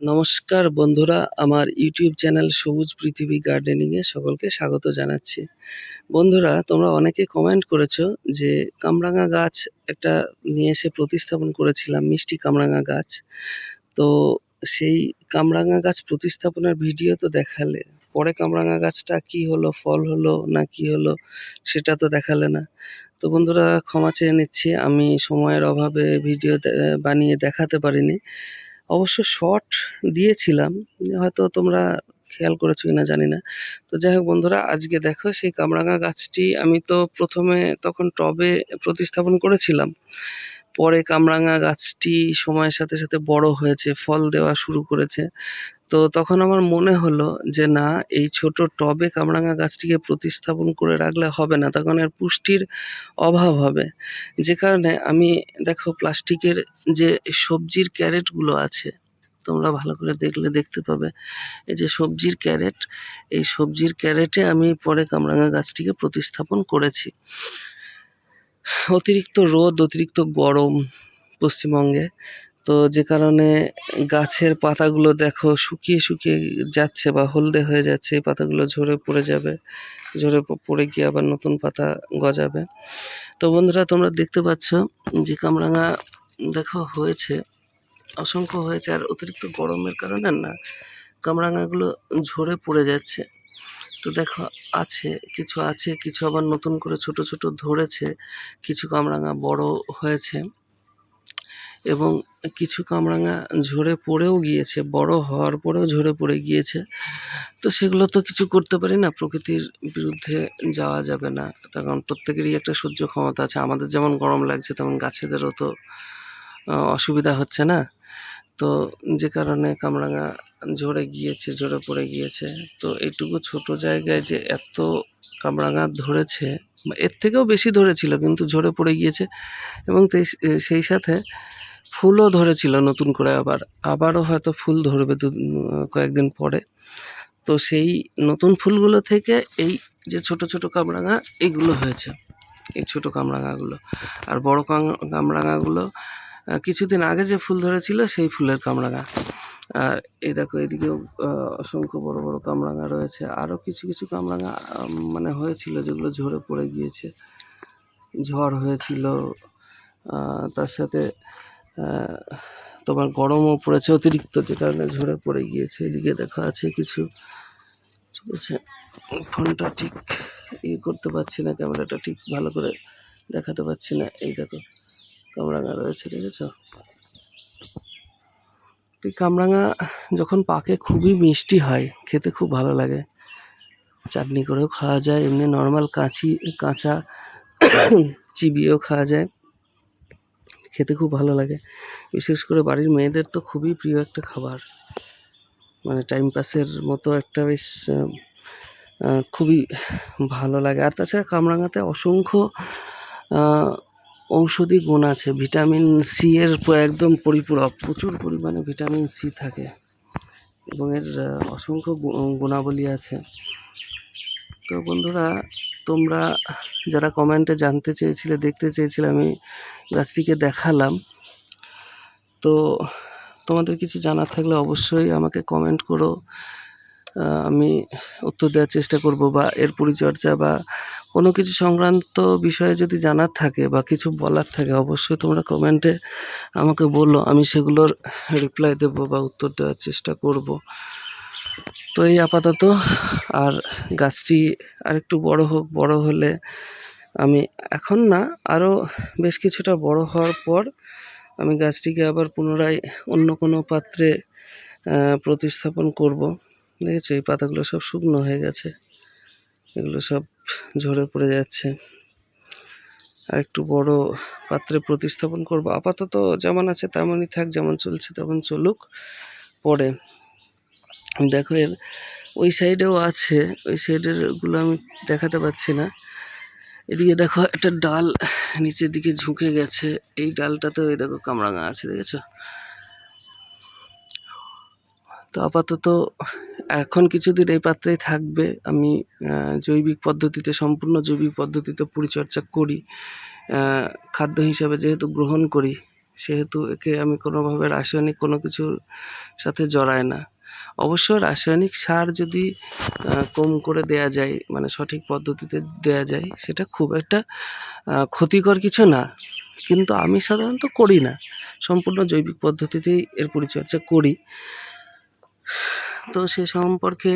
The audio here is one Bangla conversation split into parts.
নমস্কার বন্ধুরা, আমার ইউটিউব চ্যানেল সবুজ পৃথিবী গার্ডেনিংয়ে সকলকে স্বাগত জানাচ্ছি। বন্ধুরা, তোমরা অনেকে কমেন্ট করেছ যে কামরাঙা গাছ একটা নিয়ে এসে প্রতিস্থাপন করেছিলাম, মিষ্টি কামরাঙা গাছ। তো সেই কামরাঙা গাছ প্রতিস্থাপনের ভিডিও তো দেখালে, পরে কামরাঙা গাছটা কি হলো, ফল হলো না কি হলো, সেটা তো দেখালে না। তো বন্ধুরা, ক্ষমা চেয়ে নিচ্ছি, আমি সময়ের অভাবে ভিডিও বানিয়ে দেখাতে পারিনি। অবশ্য শর্ট দিয়েছিলাম, হয়তো তোমরা খেয়াল করেছ কিনা জানি না। তো যাই হোক বন্ধুরা, আজকে দেখো সেই কামরাঙা গাছটি আমি তো প্রথমে তখন টবে প্রতিস্থাপন করেছিলাম। পরে কামরাঙা গাছটি সময়ের সাথে সাথে বড় হয়েছে, ফল দেওয়া শুরু করেছে। তো তখন আমার মনে হলো যে, না, এই ছোট টবে কামরাঙা গাছটিকে প্রতিস্থাপন করে রাখলে হবে না। তখন এর পুষ্টির অভাব হবে। যে কারণে আমি, দেখো, প্লাস্টিকের যে সবজির ক্যারেটগুলো আছে, তোমরা ভালো করে দেখলে দেখতে পাবে, এই যে সবজির ক্যারেট, এই সবজির ক্যারেটে আমি পরে কামরাঙা গাছটিকে প্রতিস্থাপন করেছি। অতিরিক্ত রোদ, অতিরিক্ত গরম পশ্চিমবঙ্গে তো যে কারণে গাছের পাতাগুলো দেখো শুকিয়ে শুকিয়ে যাচ্ছে বা হলদে হয়ে যাচ্ছে, এই পাতাগুলো ঝরে পড়ে যাবে, ঝরে পড়ে গিয়ে আবার নতুন পাতা গজাবে। তো বন্ধুরা, তোমরা দেখতে পাচ্ছ যে কামরাঙা দেখো হয়েছে, অসংখ্য হয়েছে, আর অতিরিক্ত গরমের কারণে না, কামরাঙাগুলো ঝরে পড়ে যাচ্ছে। তো দেখো আছে, কিছু আছে, কিছু আবার নতুন করে ছোট ছোট ধরেছে, কিছু কামরাঙা বড় হয়েছে। এবং কিছু কামরাঙা ঝরে পড়েও গিয়েছে, বড় হওয়ার পরেও ঝরে পড়ে গিয়েছে। তো সেগুলো তো কিছু করতে পারি না, প্রকৃতির বিরুদ্ধে যাওয়া যাবে না। তার কারণ প্রত্যেকেরই একটা সহ্য ক্ষমতা আছে। আমাদের যেমন গরম লাগছে, তেমন গাছেদেরও তো অসুবিধা হচ্ছে না। তো যে কারণে কামরাঙা ঝরে গিয়েছে, ঝরে পড়ে গিয়েছে। তো এইটুকু ছোট জায়গায় যে এত কামরাঙা ধরেছে, এর থেকেও বেশি ধরেছিল, কিন্তু ঝরে পড়ে গিয়েছে। এবং সেই সাথে ফুলও ধরেছিল নতুন করে আবার, আবারও হয়তো ফুল ধরবে দু, কয়েকদিন পরে। তো সেই নতুন ফুলগুলো থেকে এই যে ছোট ছোট কামরাঙা, এগুলো হয়েছে। এই ছোট কামরাঙাগুলো। আর বড় কাম- কামরাঙাগুলো কিছুদিন আগে যে ফুল ধরেছিল সেই ফুলের কামরাঙা। আর এই দেখো, এদিকেও অসংখ্য বড় বড় কামরাঙা রয়েছে। আরও কিছু কিছু কামরাঙা মানে হয়েছিল যেগুলো ঝরে পড়ে গিয়েছে। ঝড় হয়েছিল তার সাথে তোমার গরমও পড়েছে, অতিরিক্ত যে কারণে ঝরে পড়ে গিয়েছে। এদিকে দেখা আছে কিছু আছে ফোনটা ঠিক ইয়ে করতে পারছি না, ক্যামেরাটা ঠিক ভালো করে দেখাতে পারছি না। এই দেখো, কামরাঙা রয়েছে, দেখেছ? এই কামরাঙা যখন পাকে খুবই মিষ্টি হয়, খেতে খুব ভালো লাগে। চাটনি করেও খাওয়া যায়, এমনি নর্মাল কাঁচি, কাঁচা চিবিয়েও খাওয়া যায়। খেতে খুব ভালো লাগে। বিশেষ করে বাড়ির মেয়েদের তো খুবই প্রিয় একটা খাবার। মানে টাইম পাসের মতো একটা বেশ খুবই ভালো লাগে। আর তাছাড়া কামরাঙাতে অসংখ্য ঔষধি গুণ আছে। ভিটামিন সি এর একদম পরিপূরক। প্রচুর পরিমাণে ভিটামিন সি থাকে। এবং এর অসংখ্য গুণাবলী আছে। তো বন্ধুরা তোমরা যারা কমেন্টে জানতে চেয়েছিলে, দেখতে চেয়েছিলে, আমি গাছটিকে দেখালাম। তো তোমাদের কিছু জানার থাকলে অবশ্যই আমাকে কমেন্ট করো। আমি উত্তর দেওয়ার চেষ্টা করব বা এর পরিচর্যা বা কোনো কিছু সংক্রান্ত বিষয়ে যদি জানার থাকে বা কিছু বলার থাকে, অবশ্যই তোমরা কমেন্টে আমাকে বলল আমি সেগুলোর রিপ্লাই দেব বা উত্তর দেওয়ার চেষ্টা করব। তো এই আপাতত। আর গাছটি আরেকটু বড় হোক, বড় হলে আমি এখন না আরও বেশ কিছুটা বড় হওয়ার পর আমি গাছটিকে আবার পুনরায় অন্য কোনো পাত্রে প্রতিস্থাপন করব। দেখেছ, এই পাতাগুলো সব শুকনো হয়ে গেছে। এগুলো সব ঝরে পড়ে যাচ্ছে। আর একটু বড় পাত্রে প্রতিস্থাপন করব। আপাতত যেমন আছে তেমনই থাক, যেমন চলছে তেমন চলুক। পরে দেখো এর, ওই সাইডেও আছে, ওই সাইডেরগুলো আমি দেখাতে পাচ্ছি না। এদিকে দেখো একটা ডাল নিচের দিকে ঝুঁকে গেছে, এই ডালটাতেও এই দেখো কামরাঙা আছে, দেখেছ? তো আপাতত এখন কিছুদিন এই পাত্রেই থাকবে, আমি জৈবিক পদ্ধতিতে, সম্পূর্ণ জৈবিক পদ্ধতিতে পরিচর্যা করি। খাদ্য হিসাবে যেহেতু গ্রহণ করি, সেহেতু একে আমি কোনোভাবে রাসায়নিক কোনো কিছুর সাথে জড়াই না। অবশ্য রাসায়নিক সার যদি কম করে দেয়া যায় মানে সঠিক পদ্ধতিতে দেয়া যায়, সেটা খুব একটা ক্ষতিকর কিছু না। কিন্তু আমি সাধারণত করি না। সম্পূর্ণ জৈবিক পদ্ধতিতেই এর পরিচর্যা করি। তো সে সম্পর্কে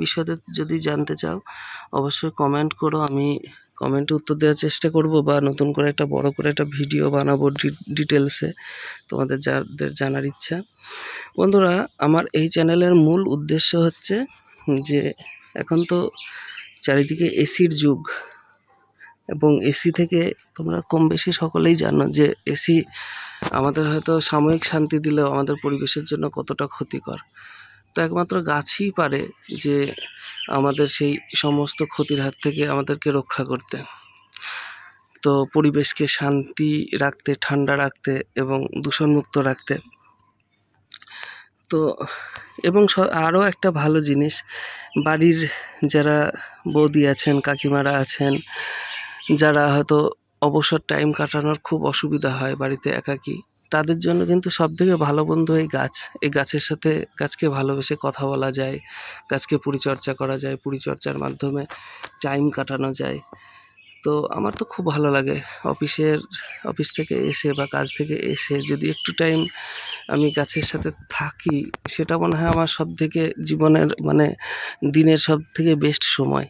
বিশদে যদি জানতে চাও, অবশ্যই কমেন্ট করো। আমি কমেন্টে উত্তর দেওয়ার চেষ্টা করব বা নতুন করে একটা বড় করে একটা ভিডিও বানাবো ডিটেলসে তোমাদের যাদের জানার ইচ্ছা। বন্ধুরা, আমার এই চ্যানেলের মূল উদ্দেশ্য হচ্ছে যে এখন তো চারিদিকে এসির যুগ এবং এসি থেকে তোমরা কম বেশি সকলেই জানো যে এসি আমাদের হয়তো সাময়িক শান্তি দিলেও আমাদের পরিবেশের জন্য কতটা ক্ষতিকর। তো একমাত্র গাছই পারে যে আমাদের সেই সমস্ত ক্ষতির হাত থেকে আমাদেরকে রক্ষা করতে। তো পরিবেশকে শান্তি রাখতে, ঠান্ডা রাখতে এবং দূষণমুক্ত রাখতে। তো এবং আরও একটা ভালো জিনিস, বাড়ির যারা বৌদি আছেন, কাকিমারা আছেন, যারা হয়তো অবসর টাইম কাটানোর খুব অসুবিধা হয় বাড়িতে একাকী তাদের জন্য কিন্তু সব থেকে ভালো বন্ধু এই গাছ। এই গাছের সাথে গাছকে ভালোবেসে কথা বলা যায়, গাছকে পরিচর্যা করা যায়, পরিচর্যার মাধ্যমে টাইম কাটানো যায়। তো আমার তো খুব ভালো লাগে অফিসের, অফিস থেকে এসে বা কাজ থেকে এসে যদি একটু টাইম আমি গাছের সাথে থাকি, সেটা মনে হয় আমার সব থেকে জীবনের মানে দিনের সব থেকে বেস্ট সময়।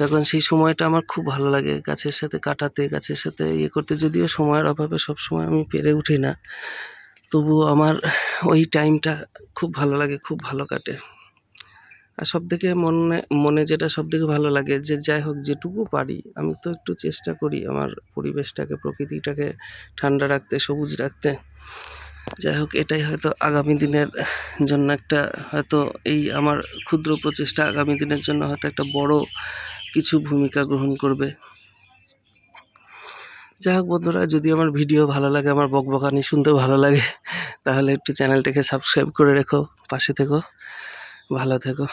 তখন সেই সময়টা আমার খুব ভালো লাগে। গাছের সাথে কাটাতে, গাছের সাথে ইয়ে করতে। যদিও সময়ের অভাবে সব সময় আমি পেরে উঠি না। তবুও আমার ওই টাইমটা খুব ভালো লাগে, খুব ভালো কাটে। আর সব থেকে মনে মনে যেটা সব থেকে ভালো লাগে যে, যাই হোক, যেটুকু পারি, আমি তো একটু চেষ্টা করি আমার পরিবেশটাকে, প্রকৃতিটাকে ঠান্ডা রাখতে, সবুজ রাখতে। যাই হোক, এটাই হয়তো আগামী দিনের জন্য একটা, হয়তো এই আমার ক্ষুদ্র প্রচেষ্টা আগামী দিনের জন্য হয়তো একটা বড় কিছু ভূমিকা গ্রহণ করবে। যাই হোক বন্ধুরা, যদি আমার ভিডিও ভালো লাগে, আমার বকবকানি শুনতে ভালো লাগে, তাহলে একটু চ্যানেলটাকে সাবস্ক্রাইব করে রেখো, পাশে থেকো, ভালো থেকো।